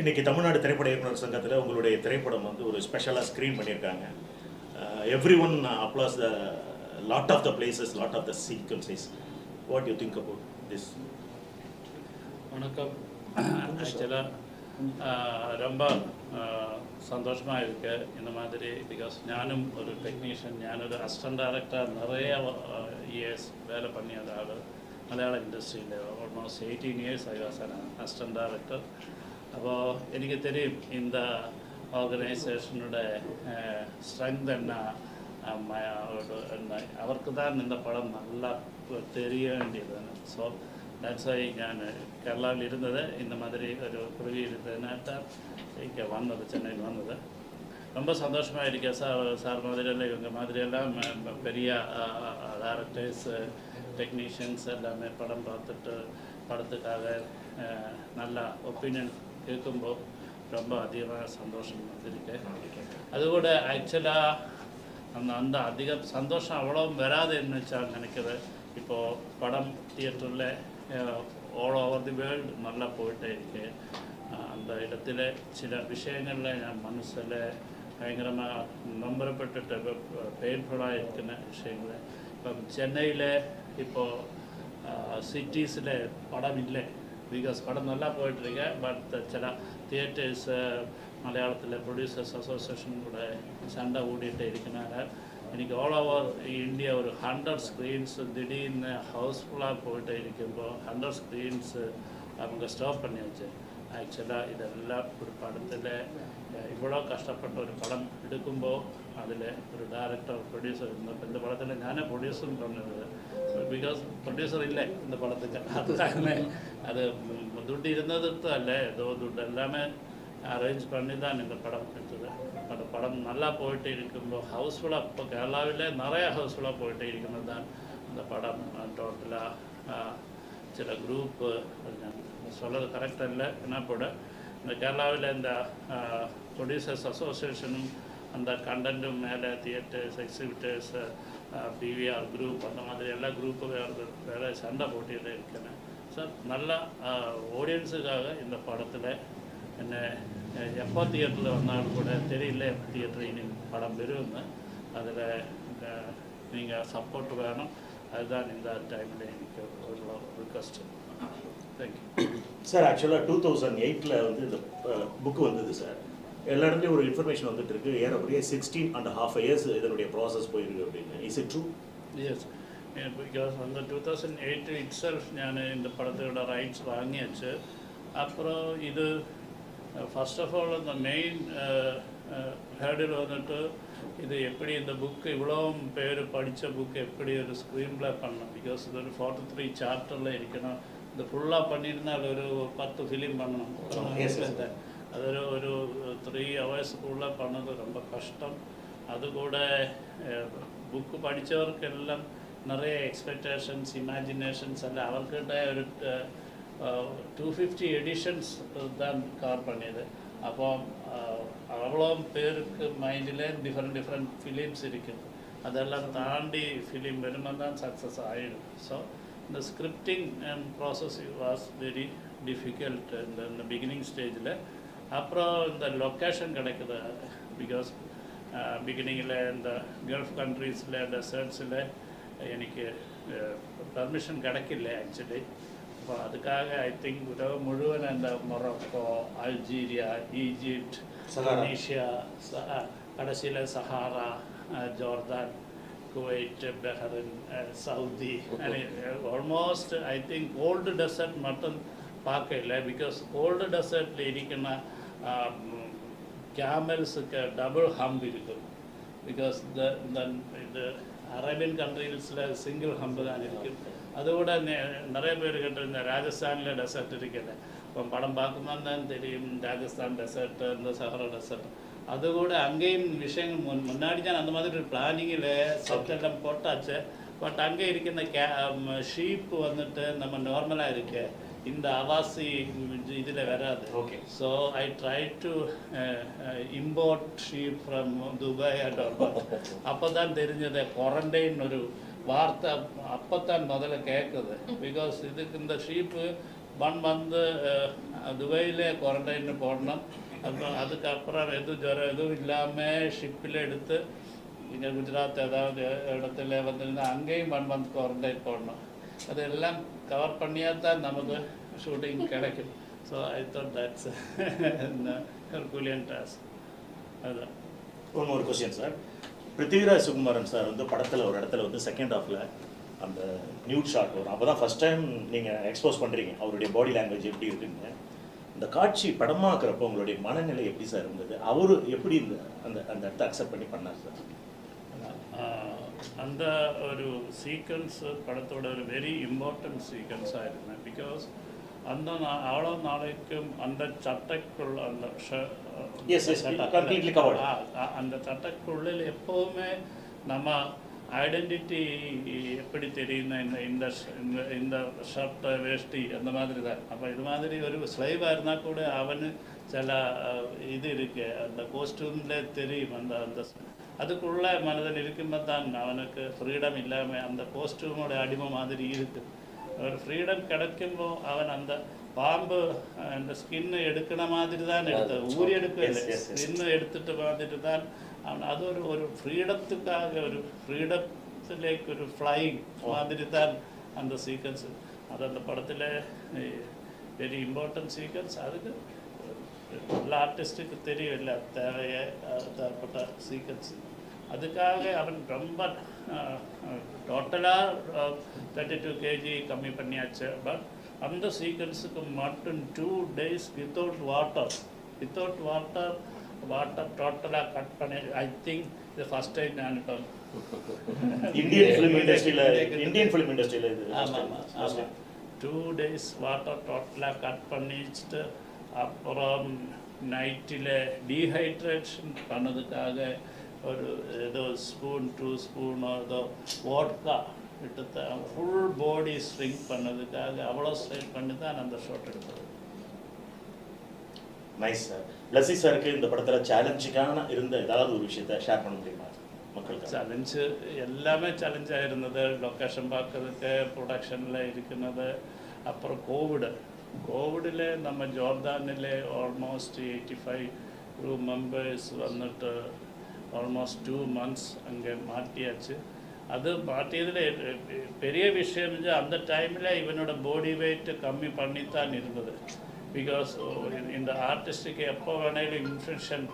இன்றைக்கி தமிழ்நாடு திரைப்பட இயக்குனர் சங்கத்தில் உங்களுடைய திரைப்படம் வந்து ஒரு ஸ்பெஷலாக ஸ்க்ரீன் பண்ணியிருக்காங்க. Every one applause the lot of the places lot of the sequences what you think about this வணக்கம். ஆக்சுவலாக ரொம்ப சந்தோஷமாக இருக்கு இந்த மாதிரி பிகாஸ் ஞானும் ஒரு டெக்னீஷியன் ஞான ஒரு அசிஸ்டன்ட் டைரக்டர் நிறைய இயர்ஸ் வேலை பண்ணிய ஒரு மலையாள இண்டஸ்ட்ரியில் almost eighteen years I was assistant director director അപ്പോൾ എനിക്ക് തെരിയും இந்த ஆர்கனைசேஷனோட ஸ்ட்ரென்த் என்ன ஆம், அவரோட என்ன அவருக்கு தான் இந்த படம் நல்லா தெரிய வேண்டியது ஸோ தட்ஸ் வை ഞാൻ കേരളയിൽ ഇരുന്നത് இந்த மாதிரி ஒரு குருவி இருந்ததுனால இங்கே வந்தது சென்னையில் வந்தது ரொம்ப சந்தோஷமாக இருக்கேன் சார் சார் மாதிரியெல்லாம் இவங்க மாதிரியெல்லாம் ம- ம- பெரிய டேரக்டர்ஸ் டெக்னீஷியன்ஸ் எல்லாமே படம் பார்த்துட்டு படத்துக்காக அஹ், நல்ல ஒப்பீனியன் കേൾക്കുമ്പോൾ ரொம்ப அதிகமாக சந்தோஷம் வந்திருக்கு. அது கூட ஆக்சுவலாக அந்த அந்த அதிக சந்தோஷம் அவ்வளோ வராது என்னச்சா நினைக்கிறேன். இப்போது படம் தியேட்டரில் ஆல் ஓவர் தி வேர்ல்டு நல்லா போயிட்டே இருக்கு. அந்த இடத்துல சில விஷயங்களில் என் மனசில் பயங்கரமாக நம்பரப்பட்டு பெயின்ஃபுல்லாக இருக்கிற விஷயங்கள். இப்போ சென்னையில் இப்போது சிட்டிஸில் படம் இல்லை. பிகாஸ் படம் நல்லா போயிட்டுருக்கு பட் சில தியேட்டர்ஸ் மலையாளத்தில் ப்ரொடியூசர்ஸ் அசோசியேஷன் கூட சண்டை ஓடிட்டு இருக்கிறனால இன்றைக்கி ஆல் ஓவர் இந்தியா ஒரு ஹண்ட்ரட் ஸ்க்ரீன்ஸ் திடீர்னு ஹவுஸ்ஃபுல்லாக போயிட்டு இருக்கும்போது ஹண்ட்ரட் ஸ்க்ரீன்ஸ் அவங்க ஸ்டாப் பண்ணி வச்சு ஆக்சுவலாக இதெல்லாம் ஒரு படத்தில் இவ்வளோ கஷ்டப்பட்ட ஒரு படம் எடுக்கும்போது അതിൽ ഒരു ഡയറക്ടർ പ്രൊഡ്യൂസർ ഇന്നിപ്പോൾ இந்த படத்தில் ഞാനே ப்ரொடியூசரும் பண்ணது பிகாஸ் ப்ரொடியூசர் இல்லை இந்த படத்துக்கு அதுக்காக அது ம், துட்டு இருந்ததுக்கு அல்ல ஏதோ துட்டு எல்லாமே அரேஞ்ச் பண்ணி தான் இந்த படம் எடுத்தது அந்த படம் நல்லா போயிட்டு இருக்கும்போது ஹவுஸ்ஃபுல்லாக இப்போ கேரளாவில் நிறைய ஹவுஸ்ஃபுல்லாக போயிட்டு இருக்கிறது தான் இந்த படம் டோட்டலாக சில குரூப்பு சொல்கிறது கரெக்டாக இல்லை என்ன கூட இந்த கேரளாவில் இந்த ப்ரொடியூசர்ஸ் அசோசியேஷனும் அந்த கண்டென்ட்டு மேலே தியேட்டர்ஸ் எக்ஸிபிட்டர்ஸ் பிவிஆர் குரூப் அந்த மாதிரி எல்லா குரூப்பும் வேறு வேறு சண்டை போட்டியில் இருக்கேன். சார் நல்லா ஆடியன்ஸுக்காக இந்த படத்தில் என்ன எப்போ தியேட்டரில் வந்தாலும் கூட தெரியல தியேட்டர் இனி படம் வரும்னு அதில் நீங்கள் சப்போர்ட் வேணும். அதுதான் இந்த டைமில் எனக்கு ஒரு ரிக்வஸ்ட் தேங்க்யூ சார் ஆக்சுவலாக டூ தௌசண்ட் எயிட்டில் வந்து இந்த புக்கு வந்தது சார் எல்லா இடத்துலையும் ஒரு இன்ஃபர்மேஷன் வந்துட்டு இருக்கு ஏறக்குறைய சிக்ஸ்டீன் அண்ட் ஹாஃப் இயர்ஸ் இதனுடைய ப்ராசஸ் போயிருக்கு அப்படின்னு. Is it true yes because அந்த two thousand eight itself ஞான் இந்த படத்தோட ரைட்ஸ் வாங்கியாச்சு அப்புறம் இது ஃபர்ஸ்ட் ஆஃப் ஆல் அந்த மெயின் ஹேடில் வந்துட்டு இது எப்படி இந்த புக்கு இவ்வளோ பேர் படித்த புக்கு எப்படி ஒரு ஸ்க்ரீன் ப்ளே பண்ணணும் பிகாஸ் இது ஒரு ஃபார்ட்டி த்ரீ சாப்டரில் இருக்கணும் இது ஃபுல்லாக பண்ணியிருந்தால் ஒரு பத்து ஃபிலிம் பண்ணணும் അതൊരു ഒരു ത്രീ അവേഴ്സ് കൂടുതൽ പണത് ரொம்ப കഷ്ടം. അതുകൂടെ ബുക്ക് പഠിച്ചവർക്കെല്ലാം നിറയെ എക്സ്പെക്റ്റേഷൻസ് ഇമാജിനേഷൻസ് അല്ല അവർക്കിടെ ഒരു ടു ഫിഫ്റ്റി എഡിഷൻസ് താൻ കവർ പണിയത് അപ്പോൾ അവളോം പേർക്ക് മൈൻഡിലെ ഡിഫറെന്റ് ഡിഫറെന്റ് ഫിലിംസ് ഇരിക്കുന്നു. അതെല്ലാം താണ്ടി ഫിലിം വരുമെന്നാൽ സക്സസ് ആയിരുന്നു. So the scripting process was very difficult beginning സ്റ്റേജിൽ அப்புறம் இந்த லொக்கேஷன் கிடைக்குது பிகாஸ் பிகினிங்கில் uh, இந்த கல்ஃப் கண்ட்ரீஸில் டெசர்ட்ஸில் எனக்கு uh, பர்மிஷன் கிடைக்கல ஆக்சுவலி ஸோ அதுக்காக ஐ திங்க் உலக முழுவன் அந்த மொரக்கோ அல்ஜீரியா ஈஜிப்ட் மலேஷியா கடைசியில் Sahara Jordan Kuwait Bahrain Saudi almost I think old desert மட்டும் பார்க்கல பிகாஸ் ஓல்டு டெசர்ட்டில் இருக்கிற கேமல்ஸுக்கு டபுள் ஹம்ப் இருக்கும் பிகாஸ் இந்த இந்த அரேபியன் கண்ட்ரீஸில் சிங்கிள் ஹம்பு தான் இருக்குது அதோட நெ- நிறைய பேர் கிட்ட இந்த ராஜஸ்தானில் டெசர்ட் இருக்குது இப்போ படம் பார்க்கும்போது தான் தெரியும் ராஜஸ்தான் டெசர்ட் இந்த சஹரா டெசர்ட் அது கூட அங்கேயும் விஷயங்கள் முன் முன்னாடி தான் அந்த மாதிரி ஒரு பிளானிங்கில் செட் போட்டாச்சு பட் அங்கே இருக்கின்ற கே ஷீப் வந்துட்டு நம்ம நார்மலாக இருக்குது இந்த அவாசி இதில் வராது. Okay. So I try to import sheep from Dubai and அப்போ தான் தெரிஞ்சது குவாரண்டைன் ஒரு வார்த்தை அப்போ தான் முதல்ல கேட்குது பிகாஸ் இதுக்கு இந்த ஷீப்பு ஒன் மந்த் துபாயிலே குவாரண்டைனில் போடணும். அப்புறம் அதுக்கப்புறம் எதுவும் ஜுரம் எதுவும் இல்லாமல் ஷிப்பில் எடுத்து இங்கே குஜராத் ஏதாவது இடத்துல வந்திருந்தா அங்கேயும் ஒன் மந்த் குவாரண்டைன் போடணும். அதெல்லாம் கவர் பண்ணியா தான் நமக்கு ஷூட்டிங் கிடைக்கும். So I thought that's herculean task அதுதான் ஒன்று ஒரு question sir Prithviraj Sukumaran sir வந்து படத்தில் ஒரு இடத்துல வந்து செகண்ட் ஹாஃபில் அந்த நியூட் ஷாட் வரும். அப்போ தான் ஃபஸ்ட் டைம் நீங்கள் எக்ஸ்போஸ் பண்ணுறீங்க அவருடைய பாடி லாங்குவேஜ் எப்படி இருக்குங்க அந்த காட்சி படமாக்குறப்போ உங்களுடைய மனநிலை எப்படி சார் இருந்தது? அவர் எப்படி இந்த அந்த அந்த இடத்த அக்செப்ட் பண்ணி பண்ணார் சார் அந்த ஒரு சீக்வன்ஸ் படத்தோட ஒரு வெரி இம்பார்ட்டன்ட் சீக்வன்ஸாக இருந்தேன். பிகாஸ் அந்த அவ்வளோ நாளைக்கும் அந்த சட்டைக்குள்ள அந்த அந்த சட்டைக்குள்ளில் எப்போவுமே நம்ம ஐடென்டிட்டி எப்படி தெரியுന്ന இந்த இந்த இந்த ஷர்ட்டு வேஷ்டி அந்த மாதிரி தான். அப்போ இது மாதிரி ஒரு ஸ்லைவாக இருந்தால் கூட அவனு சில இது இருக்கு. அந்த கோஸ்டியூமில் தெரியும். அந்த அந்த அதுக்குள்ள மனதில் இருக்கும்போது தான் அவனுக்கு ஃப்ரீடம் இல்லாமல் அந்த கோஸ்டியூமோட அடிமை மாதிரி இருக்கு. ஒரு ஃப்ரீடம் கிடைக்குമ്പോൾ അവൻ அந்த பாம்பு அந்த ஸ்கின்னு எடுக்கிற மாதிரி தான் எடுத்தது. ஊறி எடுக்கவில்லை ஸ்கின்னு எடுத்துட்டு பார்த்துட்டு தான் அவன் அது ஒரு ஒரு ஃப்ரீடத்துக்காக ஒரு ஃப்ரீடத்திലേക്ക് ஒரு ஃப்ளைங் oh. மாதிரி தான் அந்த சீக்வன்ஸ் அது அந்த படத்தில் வெரி இம்பார்ட்டன்ட் சீக்வன்ஸ் அதுக்கு எல்லா ஆர்டிஸ்ட்டுக்கு தெரியும் இல்லை தேவையே தேவைப்பட்ட சீக்வன்ஸ் அதுக்காக அவன் ரொம்ப டோட்டலாக தேர்ட்டி டூ கேஜி கம்மி பண்ணியாச்சு. பட் அந்த சீக்வன்ஸுக்கு மட்டும் two days without water without water water டோட்டலாக கட் பண்ணி ஐ திங்க் இது ஃபஸ்ட் டைம் நான் இப்போ இந்தியன் ஃபிலிம் இண்டஸ்ட்ரியில் இந்தியன் ஃபிலிம் இண்டஸ்ட்ரியில் இது ஆமாம் ஆமாம் டூ டேஸ் வாட்டர் டோட்டலாக கட் பண்ணிச்சுட்டு அப்புறம் நைட்டில் டீஹைட்ரேஷன் பண்ணதுக்காக ஒரு ஏதோ ஸ்பூன் டூ ஸ்பூன் ஏதோ ஓட்கா கிட்டத்த ஃபுல் பாடி ஸ்ட்ரிங் பண்ணதுக்காக அவ்வளோ ஸ்ட்ரிங் பண்ணி தான் அந்த ஷாட் எடுத்தது நைஸ் சார் லசி சாருக்கு இந்த படத்தில் சேலஞ்சுக்கான இருந்த ஏதாவது ஒரு விஷயத்த ஷேர் பண்ண முடியுமா மக்களுக்கு சேலஞ்சு எல்லாமே சேலஞ்சாக இருந்தது லொக்கேஷன் பார்க்கறதுக்கு ப்ரொடக்ஷனில் இருக்கிறது அப்புறம் கோவிடு കോവിഡിൽ നമ്മൾ ജോർദാനിലെ almost eighty five group members വന്നിട്ട് ஆல்மோஸ்ட் டூ மந்த்ஸ் அங்கே மாட்டியாச்சு. அது மாட்டியதில் பெரிய விஷயம் வந்து அந்த டைமில் இவனோட பாடி வெயிட் கம்மி பண்ணித்தான் இருந்தது. பிகாஸ் இந்த ஆர்டிஸ்ட்டுக்கு எப்போ வேணாலும் இன்ஃபெக்ஷன்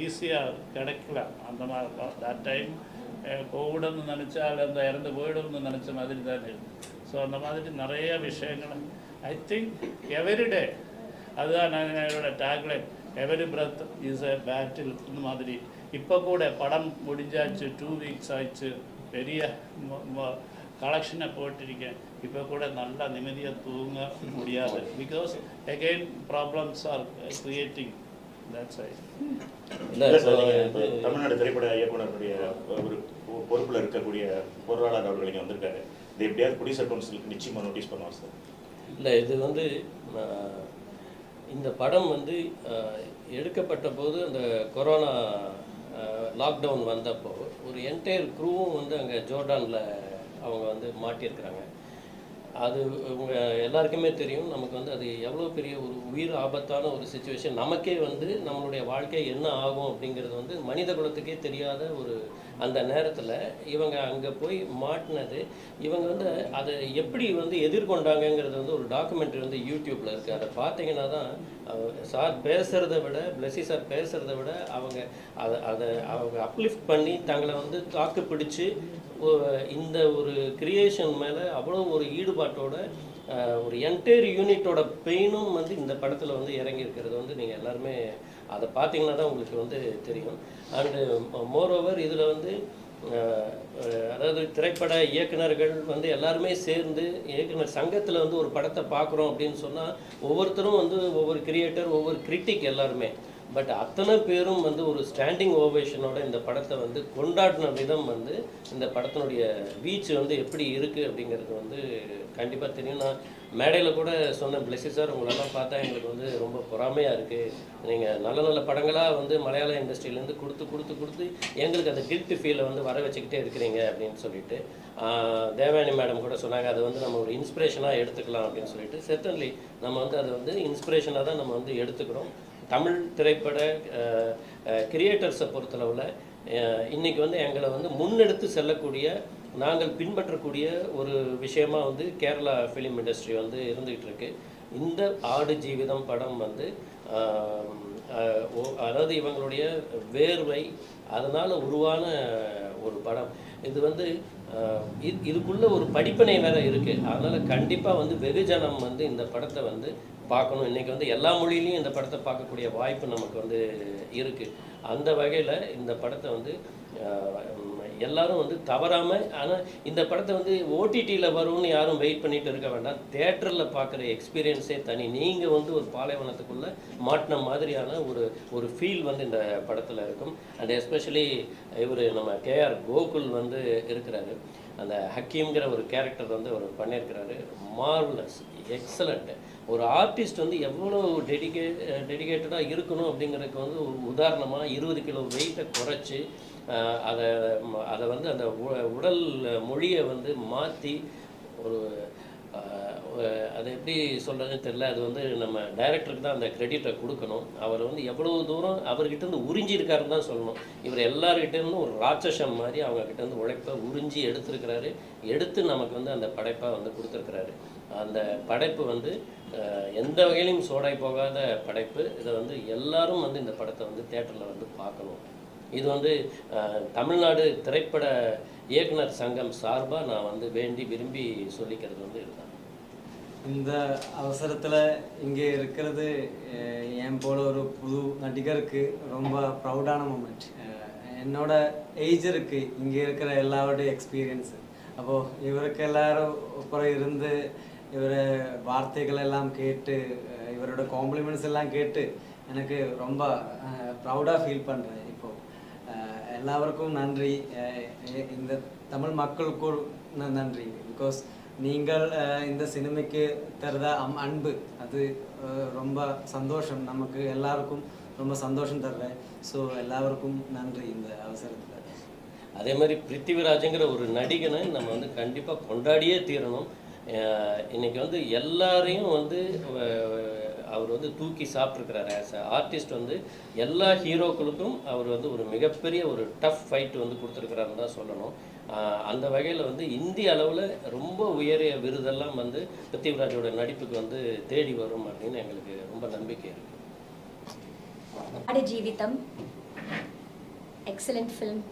ஈஸியாக கிடைக்கலாம் அந்த மாதிரி தட் டைம் கோவிடுன்னு நினச்சால் அந்த இறந்து போயிடும்னு நினச்ச மாதிரி தான் இருக்கு ஸோ அந்த மாதிரி நிறைய விஷயங்கள். ஐ திங்க் எவரிடே அதுதான் நான் என்னோட tagline every breath is a battle இந்த மாதிரி. இப்போ கூட படம் முடிஞ்சாச்சு டூ வீக்ஸ் ஆயிடுச்சு. பெரிய கலெக்ஷனை போட்டிருக்கேன். இப்போ கூட நல்லா நிம்மதியாக தூங்க முடியாது. Because again problems are creating Tamil Nadu திரைப்பட இயக்குனருடைய ஒரு பொ- பொறுப்புல இருக்கக்கூடிய பொருளாளர் அவர்கள் இங்க வந்திருக்காரு. இது எப்படியாவது ப்ரொடியூசர் கவுன்சிலுக்கு நிச்சயமா நோட்டீஸ் பண்ணுவார் சார் இல்லை இது வந்து இந்த படம் வந்து எடுக்கப்பட்ட போது அந்த கொரோனா லாக்டவுன் வந்தப்போ ஒரு என்டையர் க்ரூவும் வந்து அங்கே ஜோர்டானில் அவங்க வந்து மாட்டியிருக்கிறாங்க. அது உங்க எல்லாருக்குமே தெரியும். நமக்கு வந்து அது எவ்வளோ பெரிய ஒரு உயிர் ஆபத்தான ஒரு சுச்சுவேஷன் நமக்கே வந்து நம்மளுடைய வாழ்க்கை என்ன ஆகும் அப்படிங்கிறது வந்து மனித குலத்துக்கே தெரியாத ஒரு அந்த நேரத்தில் இவங்க அங்கே போய் மாட்டினது. இவங்க வந்து அதை எப்படி வந்து எதிர்கொண்டாங்கங்கிறது வந்து ஒரு டாக்குமெண்ட்ரி வந்து யூடியூப்பில் இருக்குது அதை பார்த்தீங்கன்னா தான் சார் பேசுகிறத விட பிளஸி சார் பேசுகிறத விட அவங்க அதை அதை அவங்க அப்லிஃப்ட் பண்ணி தங்களை வந்து தாக்கு பிடிச்சு இந்த ஒரு கிரியேஷன் மேலே அவ்வளோ ஒரு ஈடுபாட்டோட ஒரு என்டையர் யூனிட்டோட பெயினும் வந்து இந்த படத்தில் வந்து இறங்கி இருக்கிறது வந்து நீங்கள் எல்லாருமே அதை பார்த்தீங்கன்னா தான் உங்களுக்கு வந்து தெரியும். அண்டு மோரோவர் இதில் வந்து அதாவது திரைப்பட இயக்குனர்கள் வந்து எல்லாருமே சேர்ந்து இயக்குனர் சங்கத்தில் வந்து ஒரு படத்தை பார்க்குறோம் அப்படின்னு சொன்னால் ஒவ்வொருத்தரும் வந்து ஒவ்வொரு கிரியேட்டர் ஒவ்வொரு கிரிட்டிக் எல்லாருமே. பட் அத்தனை பேரும் வந்து ஒரு ஸ்டாண்டிங் ஓவேஷனோட இந்த படத்தை வந்து கொண்டாடின விதம் வந்து இந்த படத்தினுடைய வீச் வந்து எப்படி இருக்குது அப்படிங்கிறது வந்து கண்டிப்பாக தெரியும். நான் மேடையில் கூட சொன்ன பிளஸி சார் உங்களெல்லாம் பார்த்தா எங்களுக்கு வந்து ரொம்ப பொறாமையாக இருக்குது நீங்கள் நல்ல நல்ல படங்களாக வந்து மலையாள இண்டஸ்ட்ரியிலேருந்து கொடுத்து கொடுத்து கொடுத்து எங்களுக்கு அந்த கில்ட்டு ஃபீலை வந்து வர வச்சுக்கிட்டே இருக்கிறீங்க அப்படின்னு சொல்லிட்டு தேவயானி மேடம் கூட சொன்னாங்க அதை வந்து நம்ம ஒரு இன்ஸ்பிரேஷனாக எடுத்துக்கலாம் அப்படின்னு சொல்லிட்டு. செத்தன்லி நம்ம வந்து அதை வந்து இன்ஸ்பிரேஷனாக தான் நம்ம வந்து எடுத்துக்கிறோம். தமிழ் திரைப்பட கிரியேட்டர்ஸை பொறுத்தளவில் இன்றைக்கி வந்து எங்களை வந்து முன்னெடுத்து செல்லக்கூடிய நாங்கள் பின்பற்றக்கூடிய ஒரு விஷயமா வந்து கேரளா ஃபிலிம் இண்டஸ்ட்ரி வந்து இருந்துகிட்டு இருக்கு இந்த ஆடு ஜீவிதம் படம் வந்து அதாவது இவங்களுடைய வேர்வை அதனால் உருவான ஒரு படம். இது வந்து இது இதுக்குள்ள ஒரு படிப்பினை வேற இருக்கு. அதனால கண்டிப்பாக வந்து வெகுஜனம் வந்து இந்த படத்தை வந்து பார்க்கணும். இன்னைக்கு வந்து எல்லா மொழியிலையும் இந்த படத்தை பார்க்கக்கூடிய வாய்ப்பு நமக்கு வந்து இருக்கு. அந்த வகையில் இந்த படத்தை வந்து எல்லாரும் வந்து தவறாமல் ஆனால் இந்த படத்தை வந்து ஓடிடியில் வரும்னு யாரும் வெயிட் பண்ணிட்டு இருக்க வேண்டாம். தேட்டரில் பார்க்குற எக்ஸ்பீரியன்ஸே தனி. நீங்கள் வந்து ஒரு பாலைவனத்துக்குள்ளே மாட்டின மாதிரியான ஒரு ஒரு ஃபீல் வந்து இந்த படத்தில் இருக்கும். அண்ட் எஸ்பெஷலி இவர் நம்ம கேஆர் கோகுல் வந்து இருக்கிறாரு. அந்த ஹக்கீம்ங்கிற ஒரு கேரக்டர் வந்து அவர் பண்ணியிருக்கிறாரு. மார்வலஸ் எக்ஸலண்ட்டு ஒரு ஆர்டிஸ்ட் வந்து எவ்வளோ டெடிகே டெடிகேட்டடாக இருக்கணும் அப்படிங்கிறதுக்கு வந்து ஒரு உதாரணமாக இருபது கிலோ வெயிட்டை குறைச்சி அதை அதை வந்து அந்த உ- உடல் மொழியை வந்து மாற்றி ஒரு அது எப்படி சொல்கிறதுன்னு தெரில அது வந்து நம்ம டைரக்டருக்கு தான் அந்த கிரெடிட்டை கொடுக்கணும். அவர் வந்து எவ்வளோ தூரம் அவர்கிட்ட இருந்து தான் சொல்லணும். இவர் எல்லாருக்கிட்டேருந்தும் ஒரு ராட்சசம் மாதிரி அவங்கக்கிட்டேருந்து இருந்து உழைப்பை உறிஞ்சி எடுத்திருக்கிறாரு. எடுத்து நமக்கு வந்து அந்த படைப்பை வந்து கொடுத்துருக்கிறாரு. அந்த படைப்பு வந்து எந்த வகையிலையும் சோடாய் போகாத படைப்பு. இதை வந்து எல்லாரும் வந்து இந்த படத்தை வந்து தேட்டரில் வந்து பார்க்கணும். இது வந்து தமிழ்நாடு திரைப்பட இயக்குனர் சங்கம் சார்பாக நான் வந்து வேண்டி விரும்பி சொல்லிக்கிறது வந்து இதுதான். இந்த அவசரத்தில் இங்கே இருக்கிறது என் போல ஒரு புது நடிகருக்கு ரொம்ப ப்ரௌடான மூமெண்ட் என்னோட ஏஜ் இருக்குது இங்கே இருக்கிற எல்லாரோட எக்ஸ்பீரியன்ஸு அப்போது இவருக்கு எல்லாரும் அப்புறம் இருந்து இவர் வார்த்தைகளெல்லாம் கேட்டு இவரோட காம்ப்ளிமெண்ட்ஸ் எல்லாம் கேட்டு எனக்கு ரொம்ப ப்ரௌடாக ஃபீல் பண்ணுறேன் இப்போது எல்லாருக்கும் நன்றி. இந்த தமிழ் மக்களுக்கும் நன்றி. பிகாஸ் நீங்கள் இந்த சினிமைக்கு தருத அம் அன்பு அது ரொம்ப சந்தோஷம். நமக்கு எல்லாருக்கும் ரொம்ப சந்தோஷம் தருவேன் ஸோ எல்லாருக்கும் நன்றி இந்த அவசரத்தில். அதே மாதிரி பிருத்திவிராஜுங்கிற ஒரு நடிகனை நம்ம வந்து கண்டிப்பாக கொண்டாடியே தீரணும். இன்னைக்கு வந்து எல்லாரையும் வந்து அவர் வந்து தூக்கி சாப்பிட்ருக்கிறாரு ஆஸ் அ ஆர்டிஸ்ட் வந்து எல்லா ஹீரோக்களுக்கும் அவர் வந்து ஒரு மிகப்பெரிய ஒரு டஃப் ஃபைட் வந்து கொடுத்துருக்கிறாருன்னு தான் சொல்லணும். அந்த வகையில் வந்து இந்திய அளவில் ரொம்ப உயரிய விருதெல்லாம் வந்து பிருத்திவிராஜோட நடிப்புக்கு வந்து தேடி வரும் அப்படின்னு எங்களுக்கு ரொம்ப நம்பிக்கை இருக்குது ஜீவிதம். எக்ஸலண்ட் ஃபிலிம்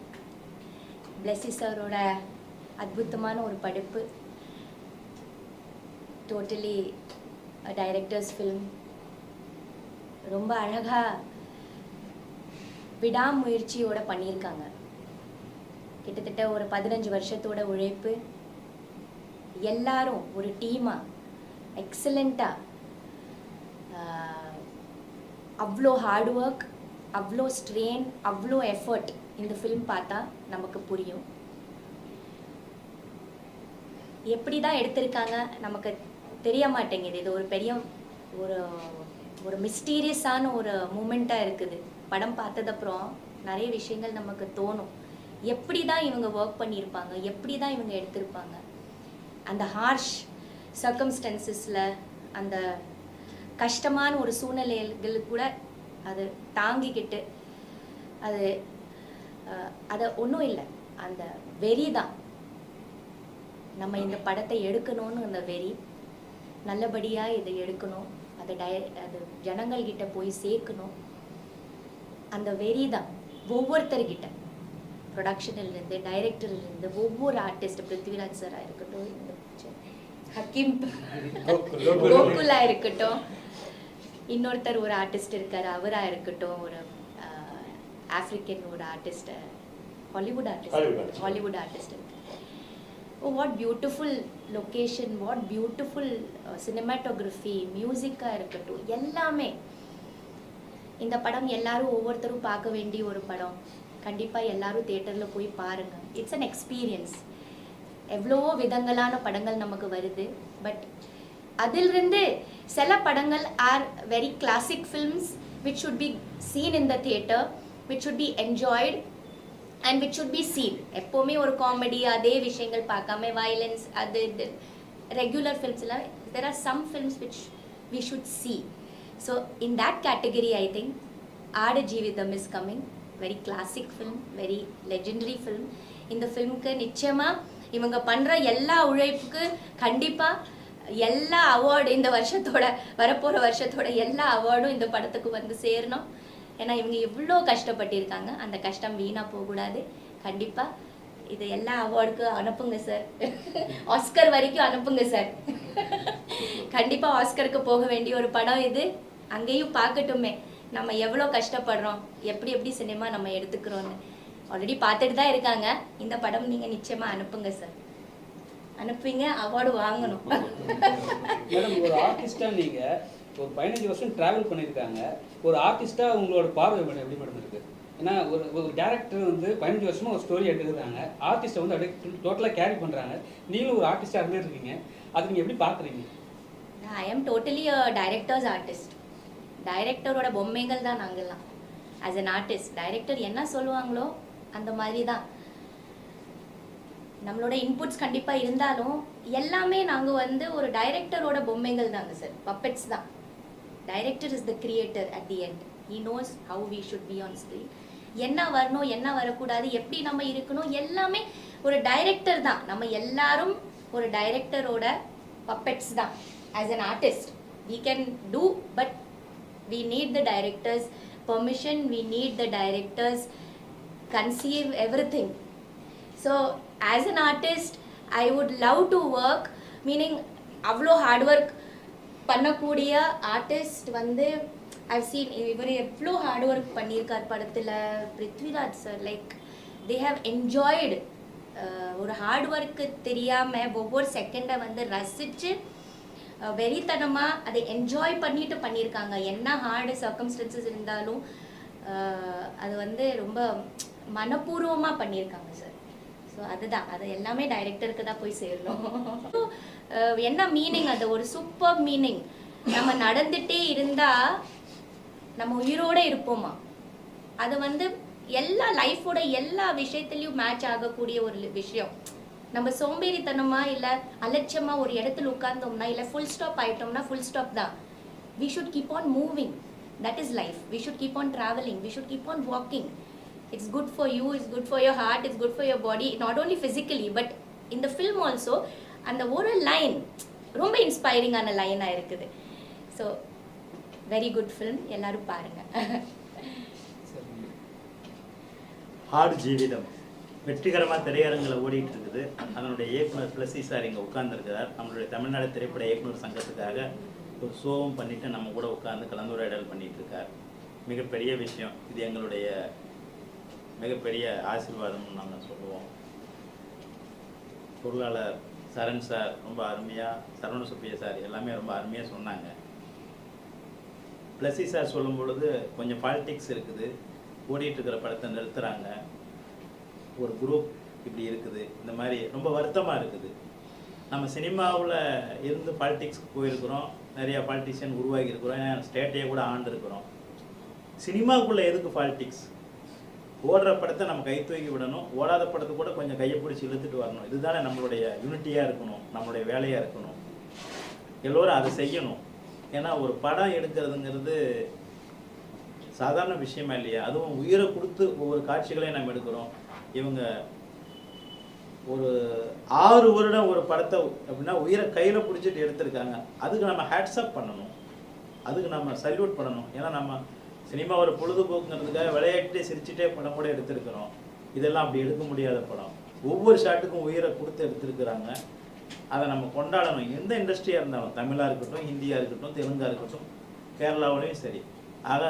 பிளெஸி சாரோட அற்புதமான ஒரு படைப்பு. டோட்டலி டைரக்டர்ஸ் ஃபிலிம் ரொம்ப அழகாக விடாமுயற்சியோட பண்ணியிருக்காங்க. கிட்டத்தட்ட ஒரு பதினஞ்சு வருஷத்தோட உழைப்பு. எல்லாரும் ஒரு டீமாக எக்ஸலண்ட்டாக அவ்வளோ ஹார்ட் ஒர்க் அவ்வளோ ஸ்ட்ரெயின் அவ்வளோ எஃபர்ட் இந்த ஃபிலிம் பார்த்தா நமக்கு புரியும். எப்படி தான் எடுத்திருக்காங்க நமக்கு தெரிய மாட்டேங்குது இது ஒரு பெரிய ஒரு ஒரு மிஸ்டீரியஸான ஒரு மூமெண்ட்டாக இருக்குது. படம் பார்த்ததப்புறம் நிறைய விஷயங்கள் நமக்கு தோணும். எப்படி தான் இவங்க ஒர்க் பண்ணியிருப்பாங்க? எப்படி தான் இவங்க எடுத்திருப்பாங்க? அந்த ஹார்ஷ் சர்க்கம்ஸ்டன்சஸில் அந்த கஷ்டமான ஒரு சூழ்நிலைகள் கூட அது தாங்கிக்கிட்டு அது அதை அது ஒன்றும் இல்லை. அந்த வெறி தான் நம்ம இந்த படத்தை எடுக்கணும்னு அந்த வெறி நல்லபடியாக இதை எடுக்கணும். அதை டய அது ஜனங்கள்கிட்ட போய் சேர்க்கணும். அந்த வெறி தான் ஒவ்வொருத்தர்கிட்ட. ப்ரொடக்ஷனிலேருந்து டைரக்டர்லேருந்து ஒவ்வொரு ஆர்டிஸ்ட் பிருத்விராஜ் சாராக இருக்கட்டும் இந்த ஹக்கீம் கோகுலா இருக்கட்டும். இன்னொருத்தர் ஒரு ஆர்டிஸ்ட் இருக்காரு அவரா இருக்கட்டும். ஒரு ஆஃப்ரிக்கன் ஒரு artist Hollywood artist. Hollywood artist. இருக்கு ஓ what beautiful location what beautiful cinematography மியூசிக்காக இருக்கட்டும் எல்லாமே. இந்த படம் எல்லாரும் ஒவ்வொருத்தரும் பார்க்க வேண்டிய ஒரு படம். கண்டிப்பாக எல்லாரும் தேட்டரில் போய் பாருங்க. இட்ஸ் அன் எக்ஸ்பீரியன்ஸ் எவ்வளவோ விதங்களான படங்கள் நமக்கு வருது. பட் அதிலிருந்து சில படங்கள் are very classic films which should be seen in the theatre which should be enjoyed and which should be seen எப்போவுமே ஒரு காமெடி அதே விஷயங்கள் பார்க்காம வயலன்ஸ் அது இது. ரெகுலர் எல்லாம் there are some films which we should see so in that category I think Aadu Jeevitham is coming very classic film very legendary film இந்த ஃபிலிம்க்கு நிச்சயமாக இவங்க பண்ணுற எல்லா உழைப்புக்கு கண்டிப்பாக எல்லா அவார்டு இந்த வருஷத்தோட வரப்போகிற வருஷத்தோட எல்லா அவார்டும் இந்த படத்துக்கு வந்து சேரணும். ஏன்னா இவங்க எவ்வளோ கஷ்டப்பட்டிருக்காங்க அந்த கஷ்டம் வீணாக போகக்கூடாது. கண்டிப்பாக இது எல்லா அவார்டுக்கும் அனுப்புங்க சார் ஆஸ்கர் வரைக்கும் அனுப்புங்க சார் கண்டிப்பாக ஆஸ்கருக்கு போக வேண்டிய ஒரு படம் இது. அங்கேயும் பார்க்கட்டுமே. நம்ம எவ்வளோ கஷ்டப்படுறோம். எப்படி எப்படி சினிமா நம்ம எடுத்துக்கிறோன்னு ஆல்ரெடி பார்த்துட்டு தான் இருக்காங்க. இந்த படம் நீங்கள் நிச்சயமாக அனுப்புங்க சார் அனுப்புவீங்க அவார்டு வாங்கணும். மேடம் ஒரு ஆர்டிஸ்டா நீங்கள் ஒரு பதினஞ்சு வருஷம் ட்ராவல் பண்ணியிருக்காங்க. ஒரு ஆர்டிஸ்ட்டாக உங்களோட பார்வை மேடம்? எப்படி மேடம் இருக்குது ஏன்னா ஒரு ஒரு டேரக்டர் வந்து பதினஞ்சு வருஷமாக ஒரு ஸ்டோரி எடுத்துக்கிறாங்க ஆர்டிஸ்ட்டை வந்து அப்படியே டோட்டலாக கேரி பண்ணுறாங்க நீங்களும் ஒரு ஆர்டிஸ்டா இருந்துருக்கீங்க அது நீங்கள் எப்படி பார்க்குறீங்க? I am totally directors artist டைரக்டரோட பொம்மைகள் தான் நாங்கள்லாம் ஆஸ் அன் ஆர்டிஸ்ட் டைரக்டர் என்ன சொல்லுவாங்களோ அந்த மாதிரி தான். நம்மளோட இன்புட்ஸ் கண்டிப்பாக இருந்தாலும் எல்லாமே நாங்கள் வந்து ஒரு டைரக்டரோட பொம்மைகள் தாங்க சார் பப்பெட்ஸ் தான். Director is the creator at the end he knows how we should be on screen என்ன வரணும் என்ன வரக்கூடாது எப்படி நம்ம இருக்கணும் எல்லாமே ஒரு டைரக்டர் தான். நம்ம எல்லாரும் ஒரு டைரக்டரோட பப்பெட்ஸ் தான். As an artist we can do but we need the the director's permission. Need the the conceive conceive everything. So as an artist i would love to work meaning அவ்வளோ hard work பண்ணக்கூடிய artist வந்து I've seen இவர் எவ்வளோ hard work பண்ணியிருக்கார் படத்தில். Prithviraj sir like they have enjoyed ஒரு hard work தெரியாமல் ஒவ்வொரு செகண்டை வந்து ரசித்து வெறித்தனமாக அதை என்ஜாய் பண்ணிட்டு பண்ணியிருக்காங்க. என்ன ஹார்டு சர்க்கம்ஸ்டன்சஸ் இருந்தாலும் அது வந்து ரொம்ப மனப்பூர்வமாக பண்ணியிருக்காங்க சார் ஸோ அதுதான். அது எல்லாமே டைரக்டருக்கு தான் போய் சேரணும். என்ன மீனிங் அது? ஒரு சூப்பர் மீனிங் நம்ம நடந்துட்டே இருந்தா நம்ம உயிரோட இருப்போமா? அது வந்து எல்லா லைஃபோட எல்லா விஷயத்துலயும் மேட்ச் ஆகக்கூடிய ஒரு விஷயம். நம்ம சோம்பேறித்தனமா இல்லை அலட்சியமா ஒரு இடத்துல உட்கார்ந்தோம்னா இல்லை ஃபுல் ஸ்டாப் ஆயிட்டோம்னா ஃபுல் ஸ்டாப் தான். We should keep on moving that is life we should keep on travelling we should keep on walking it's good for you it's good for your heart it's good for your body not only physically but இந்த film also அந்த ஒரு line ரொம்ப இன்ஸ்பைரிங்கான லைனாக இருக்குது. So very good film எல்லாரும் பாருங்க. Heart Jeevitham. வெற்றிகரமாக திரையரங்கில் ஓடிட்டு இருக்குது. அதனுடைய இயக்குனர் பிளஸி சார் இங்கே உட்கார்ந்துருக்கிறார். நம்மளுடைய தமிழ்நாடு திரைப்பட இயக்குனர் சங்கத்துக்காக ஒரு ஷோவும் பண்ணிட்டு நம்ம கூட உட்கார்ந்து கலந்துரையாடல் பண்ணிட்டு இருக்கார். மிகப்பெரிய விஷயம். இது எங்களுடைய மிகப்பெரிய ஆசீர்வாதம்னு நாங்கள் சொல்லுவோம். பொருளாளர் சரண் சார் ரொம்ப அருமையாக சரவண சுப்பிய சார் எல்லாமே ரொம்ப அருமையாக சொன்னாங்க. பிளஸி சார் சொல்லும் பொழுது கொஞ்சம் பாலிடிக்ஸ் இருக்குது. ஓடிட்டுருக்கிற படத்தை நிறுத்துகிறாங்க ஒரு குரூப் இப்படி இருக்குது. இந்த மாதிரி ரொம்ப வருத்தமாக இருக்குது. நம்ம சினிமாவில் இருந்து பாலிடிக்ஸ்க்கு போயிருக்கிறோம். நிறையா பாலிட்டிஷியன் உருவாகியிருக்கிறோம் ஸ்டேட்டையே கூட ஆண்டுருக்கிறோம். சினிமாவுக்குள்ளே எதுக்கு பாலிடிக்ஸ் ஓடுற படத்தை நம்ம கை தூக்கி விடணும். ஓடாத படத்தை கூட கொஞ்சம் கையை பிடிச்சி இழுத்துட்டு வரணும். இதுதானே நம்மளுடைய யூனிட்டியாக இருக்கணும். நம்மளுடைய வேலையாக இருக்கணும். எல்லோரும் அதை செய்யணும். ஏன்னா ஒரு படம் எடுக்கிறதுங்கிறது சாதாரண விஷயமா இல்லையா? அதுவும் உயிரை கொடுத்து ஒவ்வொரு காட்சிகளையும் நம்ம எடுக்கிறோம். இவங்க ஒரு ஆறு வருடம் ஒரு படத்தை அப்படின்னா உயிரை கையில் பிடிச்சிட்டு எடுத்திருக்காங்க. அதுக்கு நம்ம ஹேட்ஸ்அப் பண்ணணும். அதுக்கு நம்ம சல்யூட் பண்ணணும். ஏன்னா நம்ம சினிமா ஒரு பொழுதுபோக்குங்கிறதுக்காக விளையாட்டு சிரிச்சுட்டே படம் கூட எடுத்திருக்கிறோம். இதெல்லாம் அப்படி எடுக்க முடியாத படம். ஒவ்வொரு ஷாட்டுக்கும் உயிரை கொடுத்து எடுத்திருக்கிறாங்க. அதை நம்ம கொண்டாடணும். எந்த இண்டஸ்ட்ரியாக இருந்தாலும் தமிழாக இருக்கட்டும் ஹிந்தியாக இருக்கட்டும் தெலுங்காக இருக்கட்டும் கேரளாவிலையும் சரி. ஆக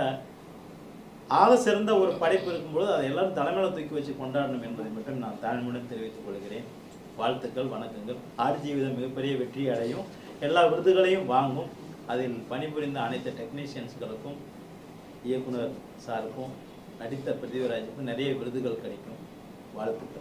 ஆக சிறந்த ஒரு படைப்பு இருக்கும்போது அதை எல்லாரும் தலைமையில தூக்கி வச்சு கொண்டாடணும் என்பதை மட்டும் நான் தாழ்மையுடன் தெரிவித்துக் கொள்கிறேன். வாழ்த்துக்கள் வணக்கங்கள். ஆர்ஜீவிதம் மிகப்பெரிய வெற்றி அடையும். எல்லா விருதுகளையும் வாங்கும். அதில் பணிபுரிந்த அனைத்து டெக்னீஷியன்ஸ்களுக்கும் இயக்குனர் சாருக்கும் நடித்த பிரதிவராஜுக்கும் நிறைய விருதுகள் கிடைக்கும். வாழ்த்துக்கள்.